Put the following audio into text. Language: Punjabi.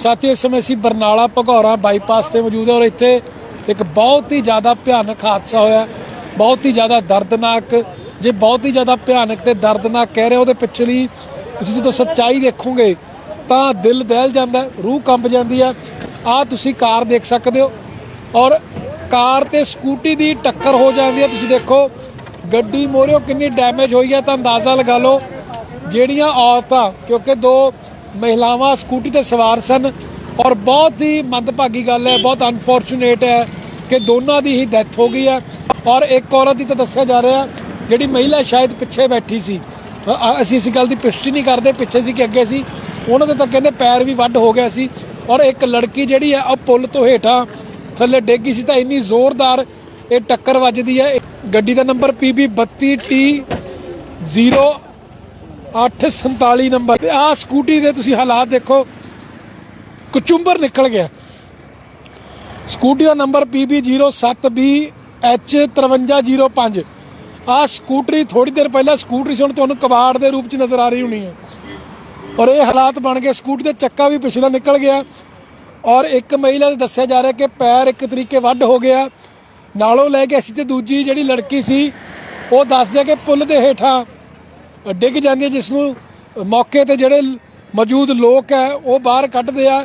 ਸਾਥੀਓ ਇਸ ਸਮੇਂ ਅਸੀਂ ਬਰਨਾਲਾ ਭਗੌਰਾ ਬਾਈਪਾਸ ਤੇ ਮੌਜੂਦ ਹਾਂ ਔਰ ਇੱਥੇ ਇੱਕ ਬਹੁਤ ਹੀ ਜ਼ਿਆਦਾ ਭਿਆਨਕ ਹਾਦਸਾ ਹੋਇਆ। ਬਹੁਤ ਹੀ ਜ਼ਿਆਦਾ ਦਰਦਨਾਕ ਜੇ ਬਹੁਤ ਹੀ ਜ਼ਿਆਦਾ ਭਿਆਨਕ ਤੇ ਦਰਦਨਾਕ ਕਹਿ ਰਹੇ ਹੋ, ਉਹਦੇ ਪਿਛਲੀ ਤੁਸੀਂ ਜਦੋਂ ਸੱਚਾਈ ਦੇਖੋਗੇ ਤਾਂ ਦਿਲ ਦਹਿਲ ਜਾਂਦਾ ਰੂਹ ਕੰਬ ਜਾਂਦੀ ਹੈ ਆ ਤੁਸੀਂ ਕਾਰ ਦੇਖ ਸਕਦੇ ਹੋ ਔਰ ਕਾਰ ਤੇ ਸਕੂਟੀ ਦੀ ਟੱਕਰ ਹੋ ਜਾਂਦੀ ਹੈ ਤੁਸੀਂ ਦੇਖੋ ਗੱਡੀ ਮੋਰਿਓ ਕਿੰਨੀ ਡੈਮੇਜ ਹੋਈ ਹੈ ਤਾਂ ਅੰਦਾਜ਼ਾ ਲਗਾ ਲਓ। ਜਿਹੜੀਆਂ ਔਰਤਾਂ ਕਿਉਂਕਿ ਦੋ ਮਹਿਲਾਵਾਂ ਸਕੂਟੀ ਤੇ ਸਵਾਰ ਸਨ ਔਰ ਬਹੁਤ ਹੀ ਮੰਦਭਾਗੀ ਗੱਲ ਹੈ, ਬਹੁਤ ਅਨਫੋਰਚੂਨੇਟ ਹੈ ਕਿ ਦੋਨਾਂ ਦੀ ਹੀ ਡੈਥ ਹੋ ਗਈ ਹੈ। ਔਰ ਇੱਕ ਔਰਤ ਦੀ ਤਾਂ ਦੱਸਿਆ ਜਾ ਰਿਹਾ, ਜਿਹੜੀ ਮਹਿਲਾ ਸ਼ਾਇਦ ਪਿੱਛੇ ਬੈਠੀ ਸੀ। ਅਸੀਂ ਇਸ ਗੱਲ ਦੀ ਪੁਸ਼ਟੀ ਨਹੀਂ ਕਰਦੇ, ਪਿੱਛੇ ਸੀ ਕਿ ਅੱਗੇ ਸੀ। ਉਹਨਾਂ ਦੇ ਤਾਂ ਕਹਿੰਦੇ ਪੈਰ ਵੀ ਵੱਢ ਹੋ ਗਿਆ ਸੀ। ਔਰ ਇੱਕ ਲੜਕੀ ਜਿਹੜੀ ਹੈ, ਉਹ ਪੁਲ ਤੋਂ ਹੇਠਾਂ ਥੱਲੇ ਡਿੱਗ ਸੀ ਤਾਂ ਇੰਨੀ ਜ਼ੋਰਦਾਰ ਇਹ ਟੱਕਰ ਵੱਜਦੀ ਹੈ। ਗੱਡੀ ਦਾ ਨੰਬਰ PB 32T 0847 ਨੰਬਰ। ਤੇ ਆਹ ਸਕੂਟੀ ਦੇ ਤੁਸੀਂ ਹਾਲਾਤ ਦੇਖੋ, ਕੁਚੁੰਬਰ ਨਿਕਲ ਗਿਆ। ਸਕੂਟੀ ਦਾ ਨੰਬਰ PB07BH5305 ਆਹ ਸਕੂਟਰੀ ਥੋੜੀ ਦੇਰ ਪਹਿਲਾਂ ਸਕੂਟਰੀ ਸੀ, ਹੁਣ ਤੁਹਾਨੂੰ ਕਬਾੜ ਦੇ ਰੂਪ ਚ ਨਜ਼ਰ ਆ ਰਹੀ ਹੋਣੀ ਹੈ। ਔਰ ਇਹ ਹਾਲਾਤ ਬਣ ਗਏ। ਸਕੂਟੀ ਦਾ ਚੱਕਾ ਵੀ ਪਿਛਲਾ ਨਿਕਲ ਗਿਆ। ਔਰ ਇੱਕ ਮਹਿਲਾ ਨੇ ਦੱਸਿਆ ਜਾ ਰਿਹਾ ਕਿ ਪੈਰ ਇੱਕ ਤਰੀਕੇ ਵੱਢ ਹੋ ਗਿਆ। ਨਾਲੋਂ ਲੈ ਕੇ ਅਸੀਂ ਤੇ ਦੂਜੀ ਜਿਹੜੀ ਲੜਕੀ ਸੀ, ਉਹ ਦੱਸਦੇ ਕਿ ਪੁਲ ਦੇ ਹੇਠਾਂ ਡਿੱਗ ਜਾਂਦੀ ਹੈ ਜਿਸ ਨੂੰ ਮੌਕੇ ਤੇ ਜਿਹੜੇ ਮੌਜੂਦ ਲੋਕ ਹੈ, ਉਹ ਬਾਹਰ ਕੱਢਦੇ ਆ।